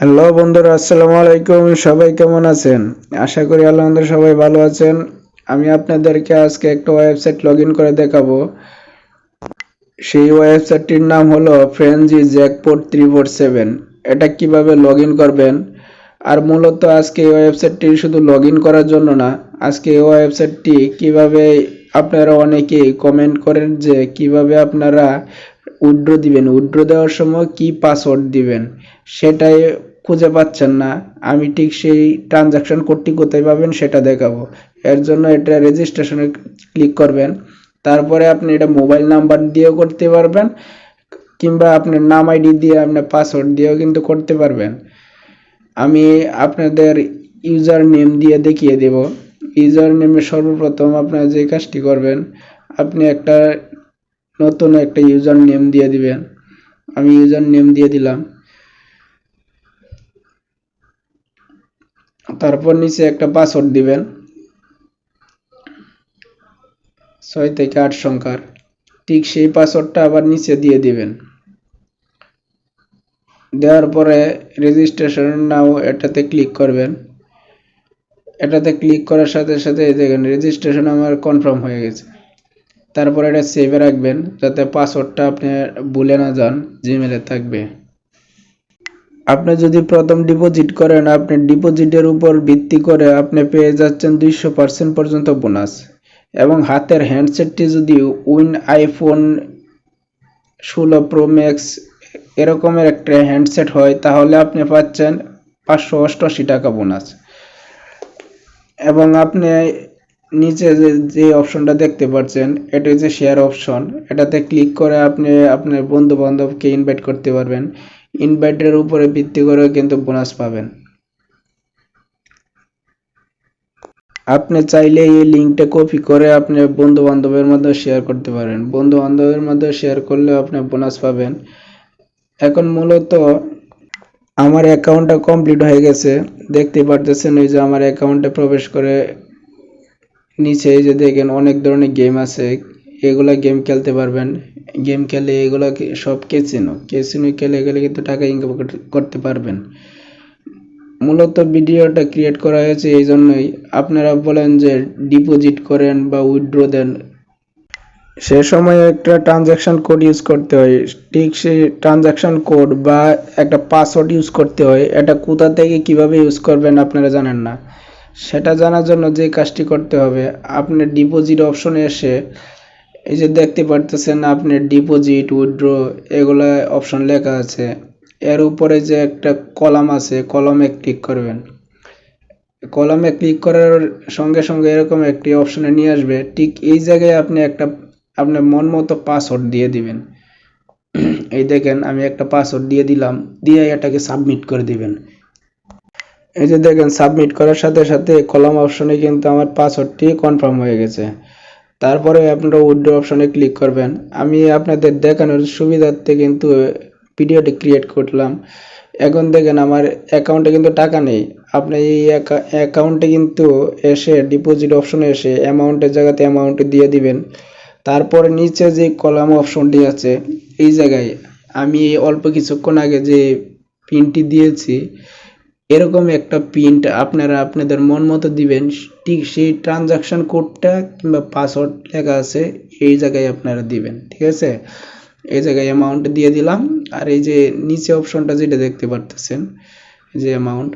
Hello বন্ধুরা, আসসালামু আলাইকুম। সবাই কেমন আছেন? আশা করি আলহামদুলিল্লাহ সবাই ভালো আছেন। আমি আপনাদেরকে আজকে একটা ওয়েবসাইট লগ করে দেখাবো। সেই ওয়েবসাইটটির নাম হলো frenzy jackpot three four seven এটা কীভাবে লগ করবেন? আর মূলত আজকে এই ওয়েবসাইটটি শুধু লগ করার জন্য না, আজকে এই ওয়েবসাইটটি কীভাবে আপনারা অনেকেই কমেন্ট করেন যে কীভাবে আপনারা উইড্রো দিবেন? উইড্রো দেওয়ার সময় কি পাসওয়ার্ড দিবেন? সেটাই খুঁজে পাচ্ছেন না। আমি ঠিক সেই ট্রানজাকশন কোডটি কোথায় পাবেন সেটা দেখাবো। এর জন্য এটা রেজিস্ট্রেশনে ক্লিক করবেন। তারপরে আপনি এটা মোবাইল নাম্বার দিয়েও করতে পারবেন, কিংবা আপনার নাম আইডি দিয়ে আপনার পাসওয়ার্ড দিয়েও কিন্তু করতে পারবেন। আমি আপনাদের ইউজার নেম দিয়ে দেখিয়ে দেব। ইউজার নেমে সর্বপ্রথম আপনারা যে কাজটি করবেন, আপনি একটা নতুন একটা ইউজার নেম দিয়ে দিবেন। আমি ইউজার নেম দিয়ে দিলাম। তারপর নিচে একটা পাসওয়ার্ড দিবেন। ছয় থেকে আট সংখ্যার। ঠিক সেই পাসওয়ার্ডটা আবার নিচে দিয়ে দিবেন। দেওয়ার পরে রেজিস্ট্রেশন নাও এটাতে ক্লিক করবেন। এটাতে ক্লিক করার সাথে সাথে দেখেন রেজিস্ট্রেশন আমার কনফার্ম হয়ে গেছে। তারপর এটা সেভে রাখবেন যাতে পাসওয়ার্ডটা আপনি ভুলে না যান জিমেলে থাকবে। আপনি যদি প্রথম ডিপোজিট করেন, আপনি ডিপোজিটের উপর ভিত্তি করে আপনি পেয়ে যাচ্ছেন দুইশো পার্সেন্ট পর্যন্ত বোনাস এবং হাতের হ্যান্ডসেটটি যদি উইন আইফোন ষোলো প্রো ম্যাক্স এরকমের একটা হ্যান্ডসেট হয়, তাহলে আপনি পাচ্ছেন পাঁচশো অষ্টআশি টাকা বোনাস এবং আপনি নিচে যে যে অপশনটা দেখতে পাচ্ছেন, এটা হচ্ছে শেয়ার অপশন এটাতে ক্লিক করে আপনি আপনার বন্ধু বান্ধবকে ইনভাইট করতে পারবেন। ইনভাইটের উপরে ভিত্তি করে কিন্তু বোনাস পাবেন। আপনি চাইলে এই লিঙ্কটা কপি করে আপনি বন্ধু বান্ধবের মধ্যে শেয়ার করতে পারেন। বন্ধু বান্ধবের মধ্যে শেয়ার করলে আপনি বোনাস পাবেন। এখন মূলত আমার অ্যাকাউন্টটা কমপ্লিট হয়ে গেছে। দেখতে পারতেছেন ওই যে আমার অ্যাকাউন্টে প্রবেশ করে নিচে এই যে দেখেন অনেক ধরনের গেম আছে। এগুলা গেম খেলতে পারবেন। গেম খেলে এগুলা সব কেসিনো কেসিনো খেলে গেলে কিন্তু টাকা ইনকাম করতে পারবেন। মূলত ভিডিওটা ক্রিয়েট করা হয়েছে এই জন্যই। আপনারা বলেন যে ডিপোজিট করেন বা উইথড্র দেন। সে সময় একটা ট্রানজাকশন কোড ইউজ করতে হয়। ঠিক সেই ট্রানজাকশন কোড বা একটা পাসওয়ার্ড ইউজ করতে হয়। এটা কোথা থেকে কীভাবে ইউজ করবেন আপনারা জানেন না। সেটা জানার জন্য যে কাজটি করতে হবে, আপনি ডিপোজিট অপশনে এসে এই যে দেখতে পারতেছেন আপনি ডিপোজিট উইথড্র এগুলা অপশন লেখা আছে। এর উপরে যে একটা কলাম আছে, কলমে ক্লিক করবেন। কলামে ক্লিক করার সঙ্গে সঙ্গে এরকম একটি অপশনে নিয়ে আসবে। ঠিক এই জায়গায় আপনি একটা আপনার মন মতো পাসওয়ার্ড দিয়ে দিবেন। এই দেখেন আমি একটা পাসওয়ার্ড দিয়ে দিলাম, দিয়ে এটাকে সাবমিট করে দিবেন। এই যে দেখেন সাবমিট করার সাথে সাথে কলাম অপশনে কিন্তু আমার পাসওয়ার্ডটি কনফার্ম হয়ে গেছে। তারপরে আপনারা উইড্রো অপশনে ক্লিক করবেন। আমি আপনাদের দেখানোর সুবিধার্থে কিন্তু ভিডিওটি ক্রিয়েট করলাম। এখন দেখেন আমার অ্যাকাউন্টে কিন্তু টাকা নেই। আপনি এই অ্যাকাউন্টে কিন্তু এসে ডিপোজিট অপশনে এসে অ্যামাউন্টের জায়গাতে অ্যামাউন্ট দিয়ে দিবেন। তারপরে নিচে যে কলাম অপশনটি আছে, এই জায়গায় আমি অল্প কিছুক্ষণ আগে যে পিনটি দিয়েছি এরকম একটা প্রিন্ট আপনারা আপনাদের মন মতো দিবেন, ঠিক সেই ট্রানজাকশন কোডটা কিংবা পাসওয়ার্ড লেখা আছে, এই জায়গায় আপনারা দিবেন, ঠিক আছে? এই জায়গায় অ্যামাউন্ট দিয়ে দিলাম, আর এই যে নিচে অপশনটা যেটা দেখতে পারতেছেন যে অ্যামাউন্ট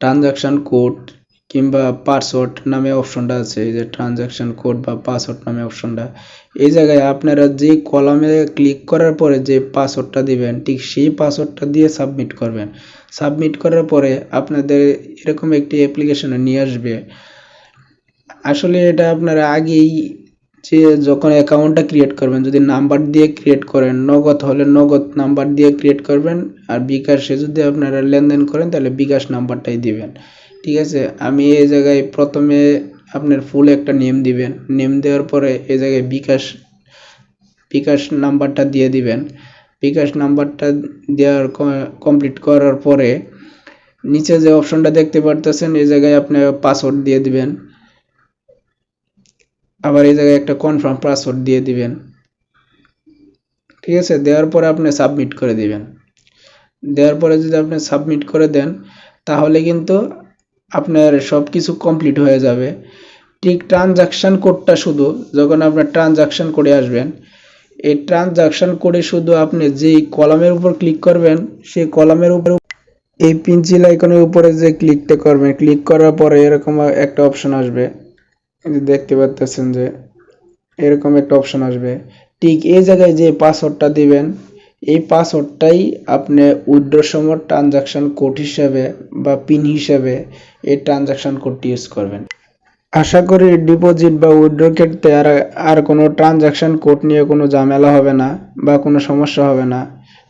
ট্রানজাকশন কোড কিংবা পাসওয়ার্ড নামে অপশনটা আছে, এই যে ট্রানজ্যাকশন কোড বা পাসওয়ার্ড নামে অপশনটা এই জায়গায় আপনারা যে কলামে ক্লিক করার পরে যে পাসওয়ার্ডটা দিবেন, ঠিক সেই পাসওয়ার্ডটা দিয়ে সাবমিট করবেন। সাবমিট করার পরে আপনাদের এরকম একটি অ্যাপ্লিকেশনে নিয়ে আসবে। আসলে এটা আপনারা আগেই যে যখন অ্যাকাউন্টটা ক্রিয়েট করবেন, যদি নাম্বার দিয়ে ক্রিয়েট করেন, নগদ হলে নগদ নাম্বার দিয়ে ক্রিয়েট করবেন, আর বিকাশে যদি আপনারা লেনদেন করেন, তাহলে বিকাশ নাম্বারটাই দিবেন। ঠিক আছে? আমি এই জায়গায় প্রথমে আপনার ফুল একটা নেম দিবেন। নেম দেওয়ার পরে এই জায়গায় বিকাশ বিকাশ নাম্বারটা দিয়ে দিবেন। বিকাশ নাম্বারটা দেওয়ার কমপ্লিট করার পরে নিচে যে অপশনটা দেখতে পারতেছেন, এই জায়গায় আপনি পাসওয়ার্ড দিয়ে দিবেন। আবার এই জায়গায় একটা কনফার্ম পাসওয়ার্ড দিয়ে দিবেন। ঠিক আছে? দেওয়ার পরে আপনি সাবমিট করে দিবেন। দেওয়ার পরে যদি আপনি সাবমিট করে দেন, তাহলে কিন্তু আপনার সব কিছু কমপ্লিট হয়ে যাবে। ঠিক ট্রানজাকশান কোডটা শুধু, যখন আপনার ট্রানজাকশান করে আসবেন, এই ট্রানজাকশান করে শুধু আপনি যেই কলামের উপর ক্লিক করবেন, সেই কলামের উপর এই পেন্সিল আইকনের উপরে যে ক্লিকটা করবেন ক্লিক করার পরে এরকম একটা অপশন আসবে। দেখতে পাচ্ছেন যে এরকম একটা অপশন আসবে। ঠিক এই জায়গায় যে পাসওয়ার্ডটা দিবেন, এই পাসওয়ার্ডটাই আপনি উইথড্র সময় ট্রানজাকশন কোড হিসাবে বা পিন হিসাবে এই ট্রানজাকশন কোডটি ইউজ করবেন। আশা করি ডিপোজিট বা উইথড্র ক্ষেত্রে আর আর কোনো ট্রানজাকশন কোড নিয়ে কোনো ঝামেলা হবে না বা কোনো সমস্যা হবে না।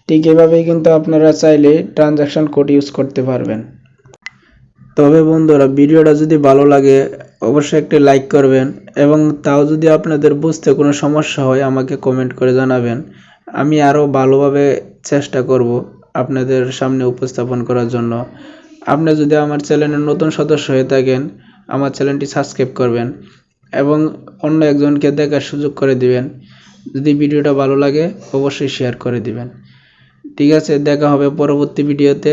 ঠিক এভাবেই কিন্তু আপনারা চাইলে ট্রানজাকশন কোড ইউজ করতে পারবেন। তবে বন্ধুরা, ভিডিওটা যদি ভালো লাগে, অবশ্যই একটি লাইক করবেন এবং তাও যদি আপনাদের বুঝতে কোনো সমস্যা হয়, আমাকে কমেন্ট করে জানাবেন। আমি আরও ভালোভাবে চেষ্টা করব আপনাদের সামনে উপস্থাপন করার জন্য। আপনি যদি আমার চ্যানেলের নতুন সদস্য হয়ে থাকেন, আমার চ্যানেলটি সাবস্ক্রাইব করবেন এবং অন্য একজনকে দেখার সুযোগ করে দিবেন। যদি ভিডিওটা ভালো লাগে, অবশ্যই শেয়ার করে দিবেন। ঠিক আছে, দেখা হবে পরবর্তী ভিডিওতে।